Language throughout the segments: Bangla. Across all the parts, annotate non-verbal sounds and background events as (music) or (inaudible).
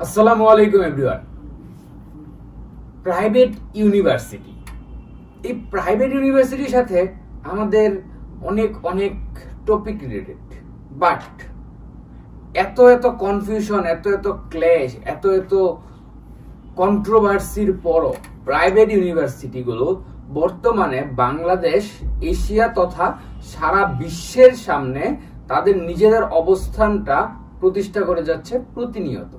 আসসালামু আলাইকুম, এভরিওয়ান। Private university. এই প্রাইভেট ইউনিভার্সিটির সাথে আমাদের অনেক অনেক টপিক রিলেটেড বাট এত এত কনফিউশন এত এত ক্লেশ এত এত কন্ট্রোভার্সির পরও প্রাইভেট ইউনিভার্সিটিগুলো বর্তমানে বাংলাদেশ, এশিয়া তথা সারা বিশ্বের সামনে তাদের নিজেদের অবস্থানটা প্রতিষ্ঠা করে যাচ্ছে প্রতিনিয়ত।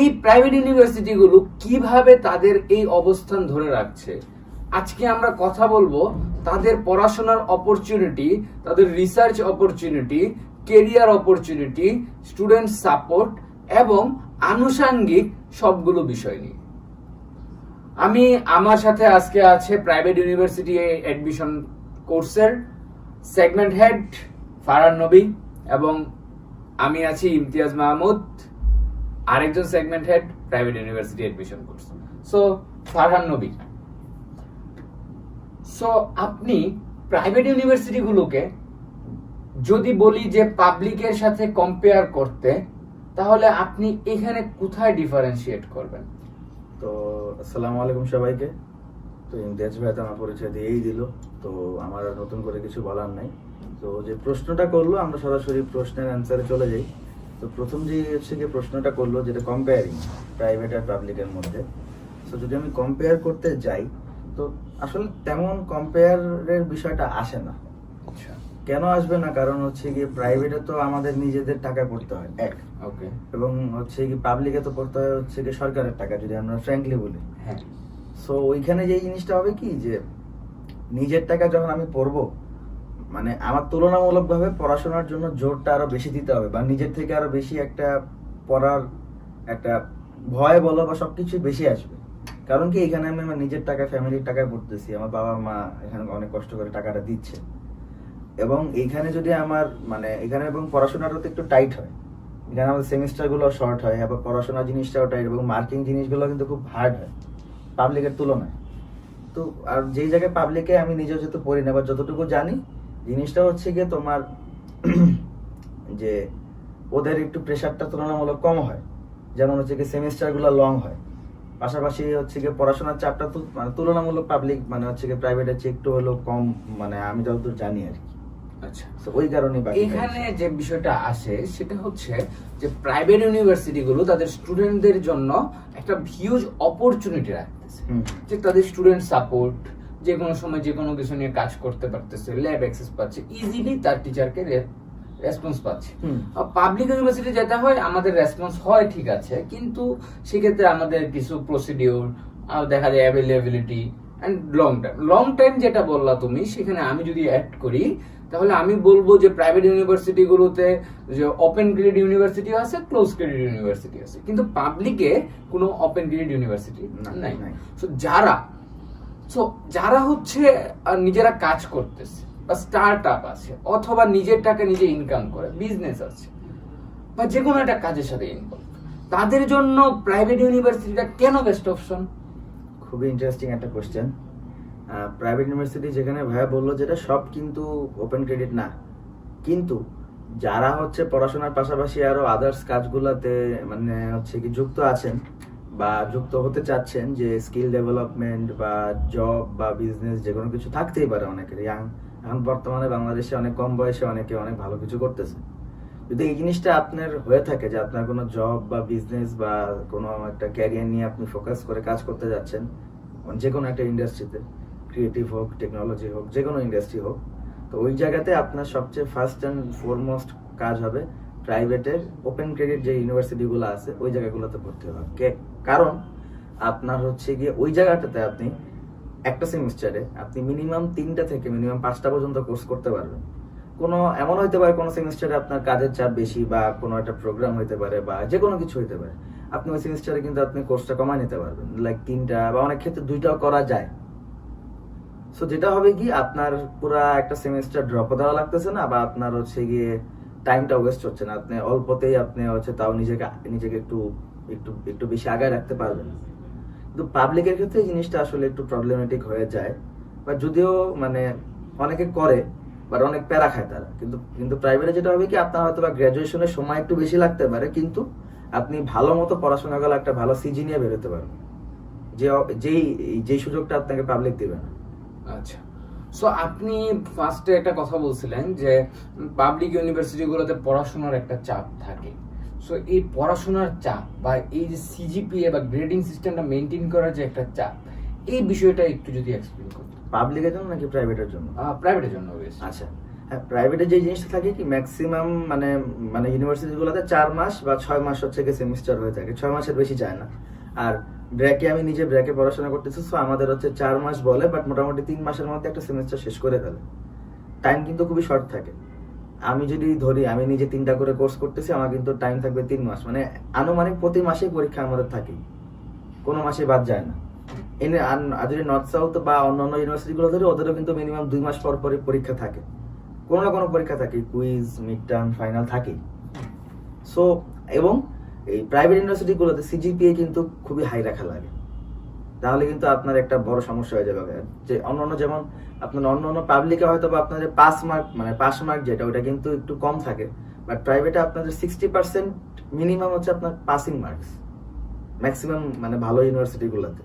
এই প্রাইভেট ইউনিভার্সিটিগুলো কীভাবে তাদের এই অবস্থান ধরে রাখছে? আজকে আমরা কথা বলব তাদের পড়াশোনার অপরচুনিটি তাদের research opportunity career opportunity student support এবং আনুষাঙ্গিক সবগুলো বিষয় নিয়ে। আমি আমার সাথে আজকে আছে প্রাইভেট ইউনিভার্সিটি অ্যাডমিশন কোর্সের সেগমেন্ট হেড ফারান নবী এবং আমি আছি ইমতিয়াজ মাহমুদ। আরেকজন segment head private university admission course so Farhan Nabi so আপনি প্রাইভেট ইউনিভার্সিটিগুলোকে যদি বলি যে পাবলিকের সাথে কম্পেয়ার করতে, তাহলে আপনি এখানে কোথায় ডিফারেন্সিয়েট করবেন? তো, আসসালামু আলাইকুম সবাইকে। তো, ইমতিয়াজ ভাই তো আমার পরিচয় দিয়েই দিল। তো, আমার নতুন করে কিছু বলার নাই। তো, যে প্রশ্নটা করল, আমরা সরাসরি প্রশ্নের অ্যান্সারে চলে যাই। তো প্রথম যে হচ্ছে যে প্রশ্নটা করল যেটা কম্পেয়ারিং প্রাইভেট আর পাবলিকের মধ্যে তো যদি আমি কম্পেয়ার করতে যাই তো আসলে তেমন কম্পেয়ারের বিষয়টা আসে না। আচ্ছা। কেন আসবে না? কারণ হচ্ছে গিয়ে প্রাইভেটে তো আমাদের নিজেদের টাকা পড়তে হয় এক। ওকে এবং হচ্ছে কি পাবলিকে তো পড়তে হয় হচ্ছে কি সরকারের টাকা যদি আমরা ফ্র্যাঙ্কলি বলি। হ্যাঁ। সো ওইখানে যে জিনিসটা হবে কি? যে নিজের টাকা যখন আমি পড়ব মানে আমার তুলনামূলকভাবে পড়াশোনার জন্য জোরটা আরও বেশি দিতে হবে বা নিজের থেকে আরও বেশি একটা পড়ার একটা ভয় বলো বা সবকিছু বেশি আসবে। কারণ কি, এখানে আমি আমার নিজের টাকা ফ্যামিলির টাকায় পড়তেছি। আমার বাবা মা এখানে অনেক কষ্ট করে টাকাটা দিচ্ছে। এবং এইখানে যদি আমার মানে এখানে এবং পড়াশোনাটা তো একটু টাইট হয়। এখানে আমাদের সেমিস্টারগুলো শর্ট হয়, আবার পড়াশোনা জিনিসটাও টাইট এবং মার্কিং জিনিসগুলো কিন্তু খুব হার্ড হয় পাবলিকের তুলনায়। তো আর যেই জায়গায় পাবলিকে আমি নিজেও যেহেতু পড়ি না বা যতটুকু জানি জিনিসটা হচ্ছে গিয়ে তোমার (clears throat) যে ওদের একটু প্রেশারটা তুলনামূলক কম হয়। যেমন হচ্ছে কি সেমিস্টারগুলো লং হয়। পাশাপাশি হচ্ছে গিয়ে পড়াশোনার চাপটা তো মানে তুলনামূলক পাবলিক মানে হচ্ছে গিয়ে প্রাইভেটের চেয়ে একটু হলেও কম মানে আমি যতদূর জানি আর কি। আচ্ছা। ওই কারণে এখানে যে বিষয়টা আসে সেটা হচ্ছে যে প্রাইভেট ইউনিভার্সিটিগুলো তাদের স্টুডেন্টদের জন্য একটা হিউজ অপরচুনিটি রাখতেছে। যে তাদের স্টুডেন্ট সাপোর্ট যে কোনো সময় যে কোনো কিছু নিয়ে কাজ করতে পারতেছে ল্যাব অ্যাক্সেস পাচ্ছে ইজিলি তার টিচারকে রেসপন্স পাচ্ছে। পাবলিক ইউনিভার্সিটি যেটা হয় আমাদের রেসপন্স হয় ঠিক আছে কিন্তু সেক্ষেত্রে আমাদের কিছু প্রসিডিওর দেখা যায় availability and long time long time যেটা বললা তুমি সেখানে আমি যদি অ্যাড করি তাহলে আমি বলব যে প্রাইভেট ইউনিভার্সিটিগুলোতে যে ওপেন ক্রেডিট ইউনিভার্সিটি আছে ক্লোজ ক্রেডিট ইউনিভার্সিটি আছে কিন্তু পাবলিকে কোনো ওপেন ক্রেডিট ইউনিভার্সিটি নাই নাই। সো যারা সো যারা হচ্ছে নিজেরা কাজ করতেছে, বা স্টার্ট আপ আছে, অথবা নিজের টাকা নিজে ইনকাম করে বিজনেস আছে, বা যে কোনো একটা কাজের সাথে ইনকাম তাদের জন্য প্রাইভেট ইউনিভার্সিটিটা কেন বেস্ট অপশন খুবই ইন্টারেস্টিং একটা কোশ্চেন প্রাইভেট ইউনিভার্সিটি যেখানে ভাইয়া বলল যেটা সব কিন্তু ওপেন ক্রেডিট না। কিন্তু যারা হচ্ছে পড়াশোনার পাশাপাশি আরও আদার্স কাজগুলোতে মানে হচ্ছে কি যুক্ত আছেন বা যুক্ত হতে চাচ্ছেন যে স্কিল ডেভেলপমেন্ট বা জব বা বিজনেস যে কোনো কিছু থাকতেই পারে অনেকের। ইয়াং, এখন বর্তমানে বাংলাদেশে অনেক কম বয়সে অনেকে অনেক ভালো কিছু করতেছে। যদি এই জিনিসটা আপনার হয়ে থাকে যে আপনার কোনো জব বা বিজনেস বা কোনো একটা ক্যারিয়ার নিয়ে আপনি ফোকাস করে কাজ করতে যাচ্ছেন, যে কোনো একটা ইন্ডাস্ট্রিতে, ক্রিয়েটিভ হোক, টেকনোলজি হোক, যে কোনো ইন্ডাস্ট্রি হোক, তো ওই জায়গাতে আপনার সবচেয়ে ফার্স্ট অ্যান্ড ফোরমোস্ট কাজ হবে প্রাইভেটের ওপেন ক্রেডিট যে ইউনিভার্সিটিগুলো আছে, ওই জায়গাগুলোতে ভর্তি হওয়া। কারণ আপনার হচ্ছে গিয়ে ওই জায়গাটাতে আপনি একটা সেমিস্টারে আপনি মিনিমাম তিনটা থেকে মিনিমাম পাঁচটা পর্যন্ত কোর্স করতে পারবেন। কোনো, এমন হইতে পারে কোনো সেমিস্টারে আপনার কাজের চাপ বেশি বা কোনো একটা প্রোগ্রাম হইতে পারে বা যে কোনো কিছু হইতে পারে। আপনি ওই সেমিস্টারে কিন্তু আপনি কোর্সটা কমায় নিতে পারবেন। লাইক তিনটা বা অনেক ক্ষেত্রে দুইটাও করা যায়। সো যেটা হবে কি, আপনার পুরা একটা সেমিস্টার ড্রপ দেওয়া লাগতেছে না বা আপনার হচ্ছে গিয়ে টাইমটা ওয়েস্ট হচ্ছে না। আপনি অল্পতেই আপনি হচ্ছে তাও নিজেকে নিজেকে একটু একটু একটু বেশি আগায় রাখতে পারবেন। কিন্তু পাবলিকের ক্ষেত্রে এই জিনিসটা আসলে একটু প্রবলেমেটিক হয়ে যায়। বা যদিও মানে অনেকে করে বাট অনেক প্যারা খায় তারা। কিন্তু কিন্তু প্রাইভেটে যেটা হবে কি, আপনার হয়তো বা গ্র্যাজুয়েশনের সময় একটু বেশি লাগতে পারে, কিন্তু আপনি ভালো মতো পড়াশোনা করলে একটা ভালো সিজি নিয়ে বেরোতে পারবেন। যে, যেই যেই সুযোগটা আপনাকে পাবলিক দিবে না। আচ্ছা। সো আপনি ফার্স্টে একটা কথা বলছিলেন যে পাবলিক ইউনিভার্সিটিগুলোতে পড়াশোনার একটা চাপ থাকে। সো এই পড়াশোনার চাপ বা এই যে সিজিপিএ বা গ্রেডিং সিস্টেমটা মেনটেন করার যে একটা চাপ এই বিষয়টা একটু যদি এক্সপ্লেন করতেন। পাবলিকের জন্য নাকি প্রাইভেটের জন্য? প্রাইভেটের জন্য। আচ্ছা। হ্যাঁ প্রাইভেটে যে জিনিসটা থাকে কি ম্যাক্সিমাম মানে মানে ইউনিভার্সিটিগুলোতে চার মাস বা ছয় মাস হচ্ছে কি সেমিস্টার হয়ে থাকে। ছয় মাসের বেশি যায় না। আর ব্র্যাকে আমি নিজে ব্র্যাকে পড়াশোনা করতেছি সো আমাদের হচ্ছে চার মাস বলে বাট মোটামুটি তিন মাসের মধ্যে একটা সেমিস্টার শেষ করে ফেলে। টাইম কিন্তু খুবই শর্ট থাকে। আমি যদি ধরি, আমি নিজে তিনটা করে কোর্স করতেছি, আমার কিন্তু টাইম থাকবে তিন মাস। মানে আনুমানিক প্রতি মাসেই পরীক্ষা আমাদের থাকে কোনো মাসে বাদ যায় না। এনে আর যদি নর্থ সাউথ বা অন্যান্য ইউনিভার্সিটি গুলো ধরে, ওদেরও কিন্তু মিনিমাম দুই মাস পর পরই পরীক্ষা থাকে। কোনো না কোনো পরীক্ষা থাকে। কুইজ মিড টার্ম ফাইনাল থাকেই। সো এবং এই প্রাইভেট ইউনিভার্সিটি গুলোতে সিজিপিএ কিন্তু খুবই হাই রাখা লাগে। তাহলে কিন্তু আপনার একটা বড় সমস্যা হয়ে যাবে। যে অন্যান্য যেমন আপনার অন্যান্য পাবলিকে হয়তো বা আপনাদের পাস মার্ক মানে পাস মার্ক যেটা ওটা কিন্তু একটু কম থাকে। বাট প্রাইভেটে আপনাদের সিক্সটি পার্সেন্ট মিনিমাম হচ্ছে আপনার পাসিং মার্কস ম্যাক্সিমাম মানে ভালো ইউনিভার্সিটি গুলোতে।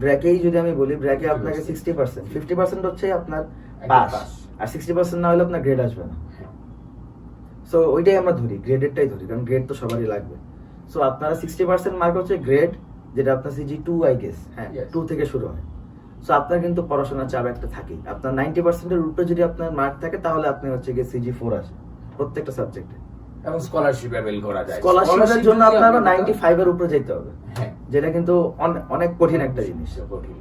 ব্র্যাকেই যদি আমি বলি ব্র্যাকে আপনাকে সিক্সটি পার্সেন্ট ফিফটি পার্সেন্ট হচ্ছে আপনার পাস আর সিক্সটি পার্সেন্ট না হলে আপনার গ্রেড আসবে না। সো ওইটাই আমরা ধরি গ্রেডেরটাই ধরি কারণ গ্রেড তো সবারই লাগবে। সো আপনারা সিক্সটি পার্সেন্ট মার্ক হচ্ছে গ্রেড যেটা আপনার সিজি টু আই গেস হ্যাঁ টু থেকে শুরু হয়। সো আপনার কিন্তু পড়াশোনার চাপ একটা থাকেই। আপনার নাইনটি পার্সেন্টের উপরে যদি আপনার মার্ক থাকে তাহলে আপনি হচ্ছে গিয়ে সিজি ফোর আসে প্রত্যেকটা সাবজেক্টে এবং স্কলারশিপ অ্যাভেল করা যায়। স্কলারশিপের জন্য আপনারা আপনি- নাইনটি ফাইভের উপরে যেতে হবে। হ্যাঁ। যেটা কিন্তু অনেক কঠিন একটা জিনিস। কঠিন।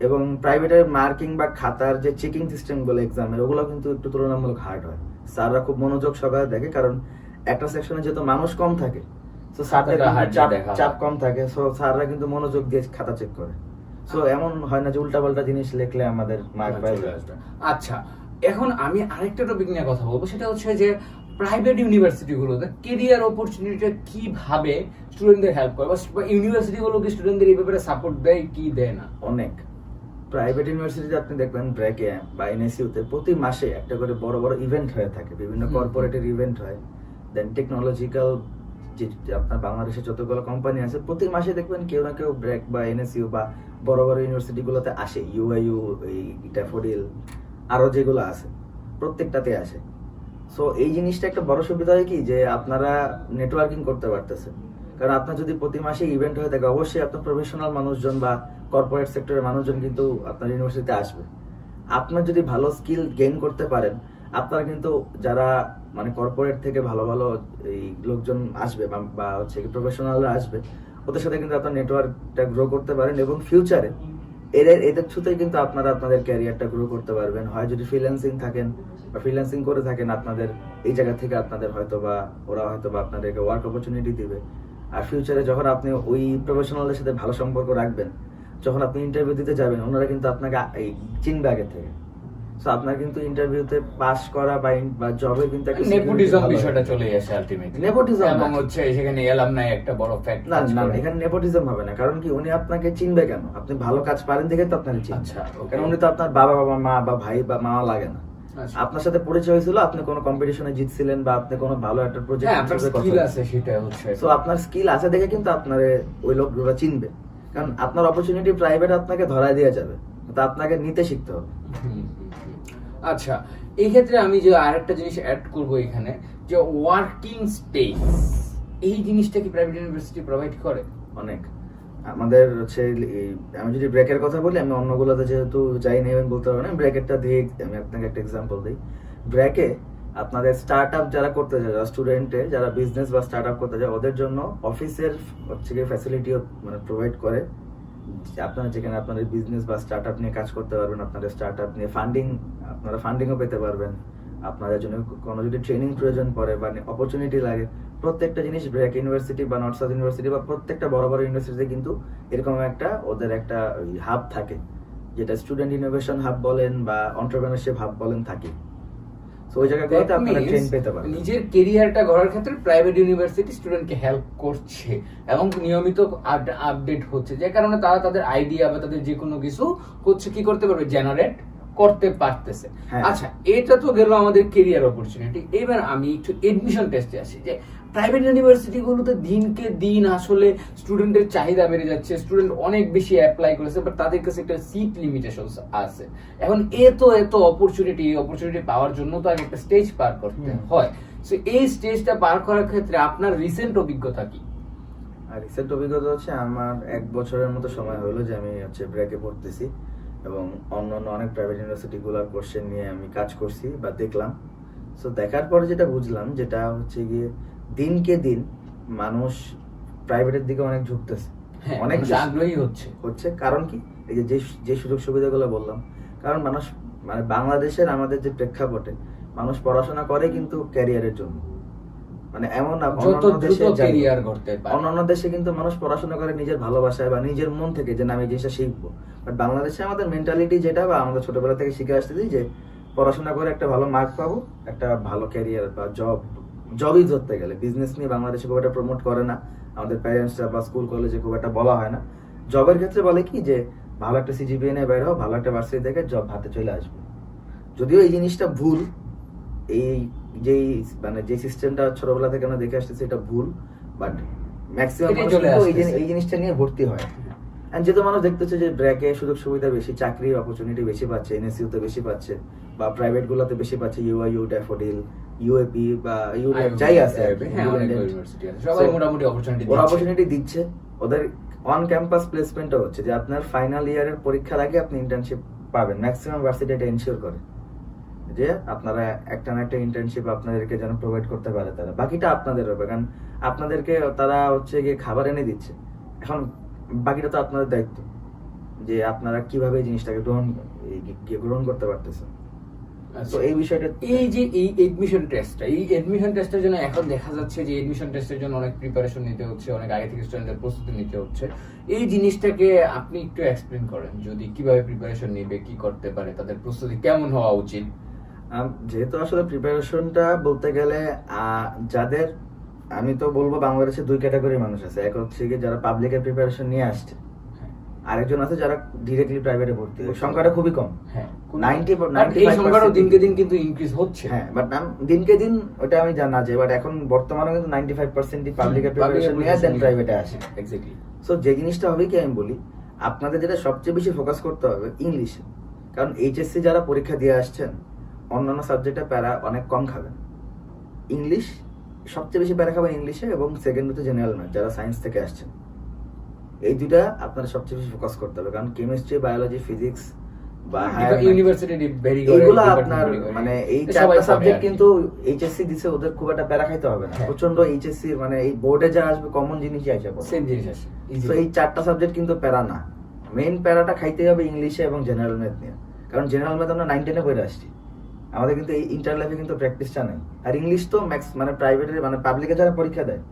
এবং প্রাইভেটের মার্কিং বা খাতার যে চেকিং সিস্টেমগুলো এক্সামের ওগুলো কিন্তু একটু তুলনামূলক হার্ড হয়। স্যাররা খুব মনোযোগ সহকারে দেখে কারণ একটা সেকশনে যেহেতু মানুষ কম থাকে তো স্যারদের চাপ চাপ কম থাকে সো স্যাররা কিন্তু মনোযোগ দিয়ে খাতা চেক করে। সো এমন হয় না যে উল্টাপাল্টা জিনিস লিখলে আমাদের মার্ক পাই আচ্ছা এখন আমি আরেকটা টপিক নিয়ে কথা বলব সেটা হচ্ছে যে প্রাইভেট ইউনিভার্সিটিগুলোতে কেরিয়ার অপরচুনিটিটা কীভাবে স্টুডেন্টদের হেল্প করে বা ইউনিভার্সিটিগুলো কি স্টুডেন্টদের এই ব্যাপারে সাপোর্ট দেয় কি দেয় না? অনেক। প্রাইভেট ইউনিভার্সিটিতে আপনি দেখবেন ব্র্যাকে বা এনএসইউতে প্রতি মাসে একটা করে বড় বড় ইভেন্ট হয়ে থাকে। বিভিন্ন কর্পোরেটের ইভেন্ট হয়। দেন টেকনোলজিক্যাল যে আপনার বাংলাদেশে যতগুলো কোম্পানি আছে প্রতি মাসে দেখবেন কেউ না কেউ ব্র্যাক বা এনএসইউ বা বড় বড় ইউনিভার্সিটি গুলোতে আসে। ইউআইইউ এই ড্যাফোডিল আরও যেগুলো আছে প্রত্যেকটাতে আসে। সো এই জিনিসটা একটা বড় সুবিধা হয় কি? যে আপনারা নেটওয়ার্কিং করতে পারতেছেন। কারণ আপনার যদি প্রতি মাসে ইভেন্ট হয়ে থাকে অবশ্যই আপনার প্রফেশনাল মানুষজন বা কর্পোরেট সেক্টরের মানুষজন কিন্তু আপনার ইউনিভার্সিটিতে আসবে। আপনার যদি ভালো স্কিল গেইন করতে পারেন, আপনারা কিন্তু যারা মানে কর্পোরেট থেকে ভালো ভালো এই লোকজন আসবে বা- হচ্ছে প্রফেশনালরা আসবে, ওদের সাথে কিন্তু আপনার নেটওয়ার্কটা গ্রো করতে পারেন এবং ফিউচারে এদের এদের থ্রুতেই কিন্তু আপনারা আপনাদের ক্যারিয়ারটা গ্রো করতে পারবেন। হয় যদি ফ্রিল্যান্সিং থাকেন বা ফ্রিল্যান্সিং করে থাকেন, আপনাদের এই জায়গা থেকে আপনাদের হয়তো বা ওরা হয়তো বা আপনাদেরকে ওয়ার্ক অপরচুনিটি দিবে। আর ফিউচারে যখন আপনি ওই প্রফেশনালদের সাথে ভালো সম্পর্ক রাখবেন যখন আপনি ইন্টারভিউ দিতে যাবেন ওনারা কিন্তু আপনাকে এই চিনবে আগে থেকে। সো আপনার কিন্তু ইন্টারভিউতে পাস করা বা বা জবে কিন্তু একটা নেপোটিজম বিষয়টা চলে আসে আলটিমেটলি Nepotism না। এবং হচ্ছে সেখানে একটা বড় ফ্যাক্ট না না এখানে নেপোটিজম হবে না। কারণ কি উনি আপনাকে চিনবে কেন? আপনি ভালো কাজ পারেন দেখে তো আপনার চিনবে। আচ্ছা, কারণ উনি তো আপনার বাবা বাবা মা বা ভাই বা মামা লাগে না। আচ্ছা। আপনার সাথে পরিচয় হয়েছিল আপনি কোনো কম্পিটিশনে জিতছিলেন বা আপনি কোনো ভালো একটা হ্যাঁ প্রজেক্ট আপনার স্কিল আছে সেটা হচ্ছে। সো আপনার স্কিল আছে দেখে কিন্তু আপনার ওই লোকগুলো চিনবে। কারণ আপনার অপরচুনিটি প্রাইভেট আপনাকে ধরায় দিয়ে যাবে। তো আপনাকে নিতে শিখতে হবে। আচ্ছা এই ক্ষেত্রে আমি যে আরেকটা জিনিস অ্যাড করব এখানে যে ওয়ার্কিং স্পেস এই জিনিসটা কি প্রাইভেট ইউনিভার্সিটি প্রোভাইড করে? অনেক। আমাদের হচ্ছে আমি যদি ব্রেকের কথা বলি আমি অন্যগুলোতে যেহেতু যাই নেই বলতে পারব না ব্রেকেরটা দিয়ে আমি আপনাকে একটা এক্সাম্পল দিই। ব্রেকে আপনাদের স্টার্ট আপ যারা করতে চায়, যারা স্টুডেন্টে যারা বিজনেস বা স্টার্ট আপ করতে চায়, ওদের জন্য অফিসের হচ্ছে গিয়ে ফ্যাসিলিটিও মানে প্রোভাইড করে। আপনারা যেখানে আপনাদের বিজনেস বা স্টার্ট আপ নিয়ে কাজ করতে পারবেন, আপনাদের স্টার্ট আপ নিয়ে ফান্ডিং আপনারা ফান্ডিংও পেতে পারবেন। আপনাদের জন্য কোনো যদি ট্রেনিং প্রয়োজন পড়ে বা অপরচুনিটি লাগে, প্রত্যেকটা জিনিস ব্র্যাক ইউনিভার্সিটি বা নর্থ সাউথ ইউনিভার্সিটি বা প্রত্যেকটা বড় বড় ইউনিভার্সিটিতে কিন্তু এরকম একটা ওদের একটা হাব থাকে, যেটা স্টুডেন্ট ইনোভেশন হাব বলেন বা অন্টারপ্রেনারশিপ হাব বলেন থাকে। ওই জায়গাগুলোতে আপনারা ট্রেন পেতে পারেন নিজের কেরিয়ারটা গড়ার ক্ষেত্রে প্রাইভেট ইউনিভার্সিটি স্টুডেন্টকে হেল্প করছে এবং নিয়মিত আপডেট হচ্ছে। যে কারণে তারা তাদের আইডিয়া বা তাদের যে কোনো কিছু হচ্ছে কি করতে পারবে? জেনারেট করতে পারতেছে। হ্যাঁ। আচ্ছা এটা তো গেল আমাদের কেরিয়ার অপরচুনিটি এবার আমি একটু এডমিশন টেস্টে আসি যে প্রাইভেট ইউনিভার্সিটিগুলোতে দিনকে দিন আসলে স্টুডেন্টের চাহিদা বেড়ে যাচ্ছে স্টুডেন্ট অনেক বেশি অ্যাপ্লাই করেছে বাট তাদের কাছে একটা সিট লিমিটেশন আছে। এখন এত এত অপরচুনিটি অপরচুনিটি পাওয়ার জন্য তো আগে একটা স্টেজ পার করতে হয়। সো এই স্টেজটা পার করার ক্ষেত্রে আপনার রিসেন্ট অভিজ্ঞতা কি? আর রিসেন্ট অভিজ্ঞতা হচ্ছে আমার এক বছরের মতো সময় হলো যে আমি হচ্ছে ব্রেকে পড়তেছি এবং অন্য অন্য অনেক প্রাইভেট ইউনিভার্সিটিগুলোর কোশ্চেন নিয়ে আমি কাজ করছি বা দেখলাম। সো দেখার পরে যেটা বুঝলাম যেটা হচ্ছে গিয়ে দিনকে দিন মানুষ প্রাইভেটের দিকে অনেক ঝুঁকতেছে। হ্যাঁ অনেক আগ্রহী হচ্ছে। হচ্ছে কারণ কি? এই যে যে- সুযোগ সুবিধাগুলো বললাম কারণ মানুষ মানে বাংলাদেশের আমাদের যে প্রেক্ষাপটে মানুষ পড়াশোনা করে কিন্তু ক্যারিয়ারের জন্য। মানে এমন না অন্যান্য দেশে ক্যারিয়ার করতে অন্যান্য দেশে কিন্তু মানুষ পড়াশোনা করে নিজের ভালোবাসায় বা নিজের মন থেকে যে না আমি জিনিসটা শিখব। বাট বাংলাদেশে আমাদের মেন্টালিটি যেটা বা আমাদের ছোটবেলা থেকে শিখে আসতেছি যে পড়াশোনা করে একটা ভালো মার্ক পাবো একটা ভালো ক্যারিয়ার বা জব জবই ধরতে গেলে। বিজনেস নিয়ে বাংলাদেশে খুব একটা প্রমোট করে না। আমাদের প্যারেন্টসরা বা স্কুল কলেজে খুব একটা বলা হয় না। জবের ক্ষেত্রে বলে কি যে ভালো একটা সিজিপিএ নিয়ে বের হও ভালো একটা ভার্সিটি থেকে জব হাতে চলে আসবে। যদিও এই জিনিসটা ভুল এই যেই মানে যে সিস্টেমটা ছোটবেলা থেকে আমরা দেখে আসতেছি এটা ভুল বাট ম্যাক্সিমাম এই জিনিসটা নিয়ে ভর্তি হয়। And যেহেতু মানুষ দেখতেছে যে ব্র্যাকে সুযোগ সুবিধা বেশি চাকরির অপরচুনিটি বেশি পাচ্ছে এনএসইউ তে বেশি পাচ্ছে বা প্রাইভেট গুলোতে বেশি পাচ্ছে ইউআইইউ ড্যাফোডিল ইউএপি বা ইউ যাই আছে হ্যাঁ সবাই মোটামুটি অপরচুনিটি ওরা অপরচুনিটি দিচ্ছে। ওদের অন ক্যাম্পাস প্লেসমেন্টও হচ্ছে যে আপনার ফাইনাল ইয়ারের পরীক্ষার আগে আপনি ইন্টার্নশিপ পাবেন। ম্যাক্সিমাম ভার্সিটি এটা এনশিওর করে যে আপনারা একটা না একটা ইন্টার্নশিপ আপনাদেরকে যেন প্রোভাইড করতে পারে তারা। বাকিটা আপনাদের হবে কারণ আপনাদেরকে তারা হচ্ছে গিয়ে খাবার এনে দিচ্ছে। এখন বাকিটা তো আপনাদের দায়িত্ব যে আপনারা কীভাবে এই জিনিসটাকে গ্রহণ গ্রহণ করতে পারতেছেন। তো এই বিষয়টা, এই যে এই এডমিশন টেস্টটা এই এডমিশন টেস্টের জন্য এখন দেখা যাচ্ছে যে এডমিশন টেস্টের জন্য অনেক প্রিপারেশন নিতে হচ্ছে, অনেক আগে থেকে স্টুডেন্টদের প্রস্তুতি নিতে হচ্ছে। এই জিনিসটাকে আপনি একটু এক্সপ্লেন করেন, যদি কীভাবে প্রিপারেশন নেবে, কি করতে পারে, তাদের প্রস্তুতি কেমন হওয়া উচিত? যেহেতু আসলে প্রিপারেশনটা বলতে গেলে যাদের, আমি তো বলব বাংলাদেশে দুই ক্যাটাগরি মানুষ আছে। এক হচ্ছে কি যারা পাবলিকের প্রিপারেশন নিয়ে আসছে। আরেকজন আছে যারা ডিরেক্টলি প্রাইভেটে ভর্তি হয়। সংখ্যাটা খুবই কম। হ্যাঁ। 90 But 95% এই সংখ্যাটাও দিনকে দিন কিন্তু ইনক্রিজ হচ্ছে। হ্যাঁ বাট দিনকে দিন ওটা আমি জানা যায় বাট এখন বর্তমানে কিন্তু নাইনটি ফাইভ পার্সেন্টই পাবলিকের প্রিপারেশন নিয়ে দেন প্রাইভেটে আসে। এক্স্যাক্টলি সো যে জিনিসটা হবে কি আমি বলি আপনাদের যেটা সবচেয়ে বেশি ফোকাস করতে হবে ইংলিশে কারণ এইচএসসি যারা পরীক্ষা দিয়ে আসছেন অন্যান্য সাবজেক্টে প্যারা অনেক কম খাবেন। ইংলিশ সবচেয়ে বেশি প্যারা খাবেন ইংলিশে এবং সেকেন্ড হচ্ছে জেনারেল ম্যাথ যারা সায়েন্স থেকে আসছেন। এই দুইটা আপনারা সবচেয়ে বেশি ফোকাস করতে হবে। কারণ কেমিস্ট্রি বায়োলজি ফিজিক্স বা ইউনিভার্সিটি ভেরি এইগুলো আপনার মানে এই চারটা সাবজেক্ট কিন্তু কিন্তু এইচএসসি দিছে ওদের খুব একটা প্যারা খাইতে হবে না। হ্যাঁ। প্রচণ্ড এইচএসসি মানে এই বোর্ডে যা আসবে কমন জিনিসই আসে সেম জিনিস আছে তো এই চারটা সাবজেক্ট কিন্তু প্যারা না। মেইন প্যারাটা খাইতে হবে ইংলিশে এবং জেনারেল ম্যাথ নিয়ে। কারণ জেনারেল ম্যাথ আমরা নাইন টেনে পড়ে আসছি। আমাদের কিন্তু এই ইন্টার লাইফে কিন্তু প্র্যাকটিসটা নেই। আর ইংলিশ তো ম্যাক্স মানে প্রাইভেটের মানে পাবলিকে যারা পরীক্ষা দেয়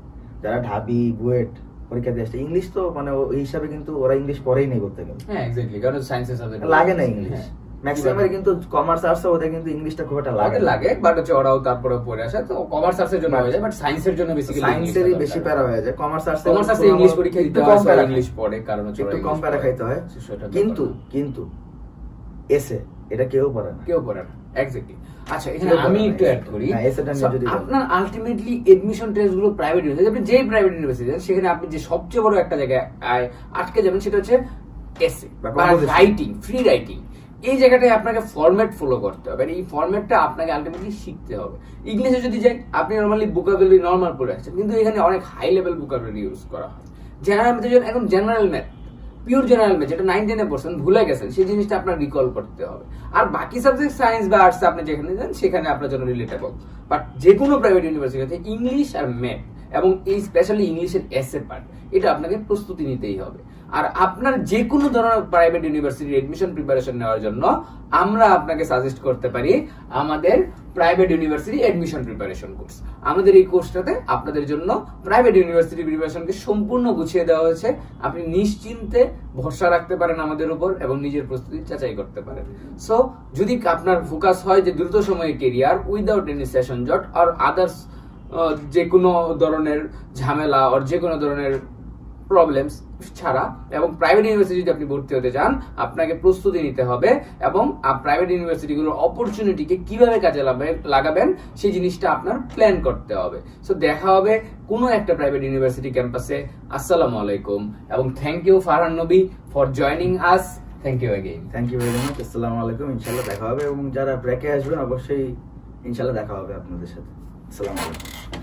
যারা ঢাবি বুয়েট পরীক্ষা দিয়ে আসছে। ইংলিশ তো মানে ও- এই হিসাবে কিন্তু ওরা ইংলিশ পড়েই নেই বলতে গেলে। হ্যাঁ এক্স্যাক্টলি কারণ সায়েন্সের সাবজেক্ট লাগে না ইংলিশ ম্যাক্সিমাম কিন্তু কমার্স আর্টস ওদের কিন্তু ইংলিশটা খুব একটা লাগে লাগে বাট হচ্ছে ওরাও তারপরে পড়ে আসে। তো কমার্স আর্টসের জন্য হয়ে যায় বাট সায়েন্সের জন্য বেসিক্যালি সায়েন্সেরই বেশি প্যারা হয়ে যায়। কমার্স আর্টস কমার্স আর্টসে ইংলিশ পরীক্ষা দিতে হয় ইংলিশ পড়ে কারণ হচ্ছে একটু কম প্যারা খাইতে হয়। কিন্তু কিন্তু এসে এটা কেউ পড়ে না। কেউ পড়ে না। এক্স্যাক্টলি আচ্ছা এখানে আমি একটু অ্যাড করি। হ্যাঁ। আপনার আলটিমেটলি এডমিশন প্রাইভেট ইউনিভার্সিটি আপনি যেই প্রাইভেট ইউনিভার্সিটি সেখানে আপনি যে সবচেয়ে বড় একটা জায়গায় আটকে যাবেন সেটা হচ্ছে এসে বা রাইটিং ফ্রি রাইটিং এই জায়গাটায় আপনাকে ফরম্যাট ফলো করতে হবে। আর এই ফরম্যাটটা আপনাকে আলটিমেটলি শিখতে হবে। ইংলিশে যদি যাই আপনি নর্মালি বুকাবুলারি নর্মাল পড়ে আসছেন। কিন্তু এখানে অনেক হাই লেভেল বুকাবুলারি ইউজ করা হয়। জেনারেল এখন general math pure general math যেটা নাইন পড়ছেন ভুলে গেছেন, সেই জিনিসটা আপনার রিকল করতে হবে। আর বাকি সাবজেক্ট সায়েন্স বা আর্টস আপনি যেখানে যান, সেখানে আপনার জন্য রিলেটেবল বাট যে কোনো প্রাইভেট ইউনিভার্সিটিতে ইংলিশ আর ম্যাথ এবং এই স্পেশালি ইংলিশের এসে পার্ট এটা আপনাকে প্রস্তুতি নিতেই হবে। আর আপনার যে কোনো ধরনের প্রাইভেট ইউনিভার্সিটির এডমিশন প্রিপারেশন নেওয়ার জন্য আমরা আপনাকে সাজেস্ট করতে পারি আমাদের private university admission preparation course আমাদের এই কোর্সটাতে আপনাদের জন্য প্রাইভেট ইউনিভার্সিটি প্রিপারেশনকে সম্পূর্ণ গুছিয়ে দেওয়া হয়েছে। আপনি নিশ্চিন্তে ভরসা রাখতে পারেন আমাদের উপর এবং নিজের প্রস্তুতি যাচাই করতে পারেন। সো যদি আপনার ফোকাস হয় যে দ্রুত সময়ে কেরিয়ার উইদাউট এনি সেশন জট আর আদার্স যে কোনো ধরনের ঝামেলা আর যে কোনো ধরনের প্রবলেমস ছাড়া এবং প্রাইভেট ইউনিভার্সিটি যদি আপনি ভর্তি হতে চান, আপনাকে প্রস্তুতি নিতে হবে এবং প্রাইভেট ইউনিভার্সিটিগুলোর অপরচুনিটিকে কীভাবে কাজে লাগাবে- লাগাবেন, সেই জিনিসটা আপনার প্ল্যান করতে হবে। সো দেখা হবে কোনো একটা প্রাইভেট ইউনিভার্সিটি ক্যাম্পাসে আসসালামু আলাইকুম এবং thank you Farhan Nabi for joining us thank you again thank you very much আসসালামু আলাইকুম ইনশাল্লাহ দেখা হবে এবং যারা ব্র্যাকে আসবেন, অবশ্যই ইনশাল্লাহ দেখা হবে আপনাদের সাথে। আসসালামু আলাইকুম